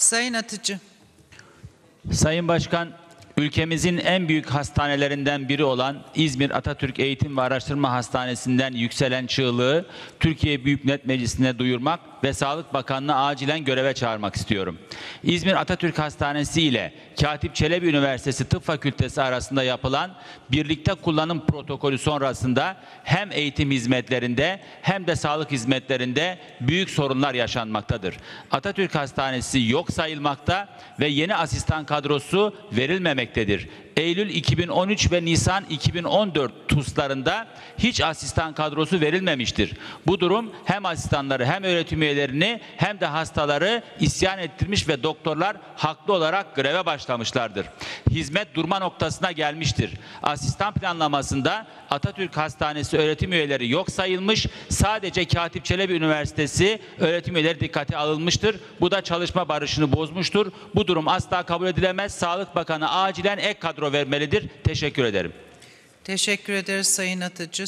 Sayın Atıcı. Sayın Başkan, ülkemizin en büyük hastanelerinden biri olan İzmir Atatürk Eğitim ve Araştırma Hastanesi'nden yükselen çığlığı Türkiye Büyük Millet Meclisi'ne duyurmak ve Sağlık Bakanlığı acilen göreve çağırmak istiyorum. İzmir Atatürk Hastanesi ile Katip Çelebi Üniversitesi Tıp Fakültesi arasında yapılan birlikte kullanım protokolü sonrasında hem eğitim hizmetlerinde hem de sağlık hizmetlerinde büyük sorunlar yaşanmaktadır. Atatürk Hastanesi yok sayılmakta ve yeni asistan kadrosu verilmemektedir. Eylül 2013 ve Nisan 2014 TUS'larında hiç asistan kadrosu verilmemiştir. Bu durum hem asistanları hem öğretim üyelerini hem de hastaları isyan ettirmiş ve doktorlar haklı olarak greve başlamışlardır. Hizmet durma noktasına gelmiştir. Asistan planlamasında Atatürk Hastanesi öğretim üyeleri yok sayılmış. Sadece Katip Çelebi Üniversitesi öğretim üyeleri dikkate alınmıştır. Bu da çalışma barışını bozmuştur. Bu durum asla kabul edilemez. Sağlık Bakanı acilen ek kadro vermelidir. Teşekkür ederim. Teşekkür ederiz Sayın Atıcı.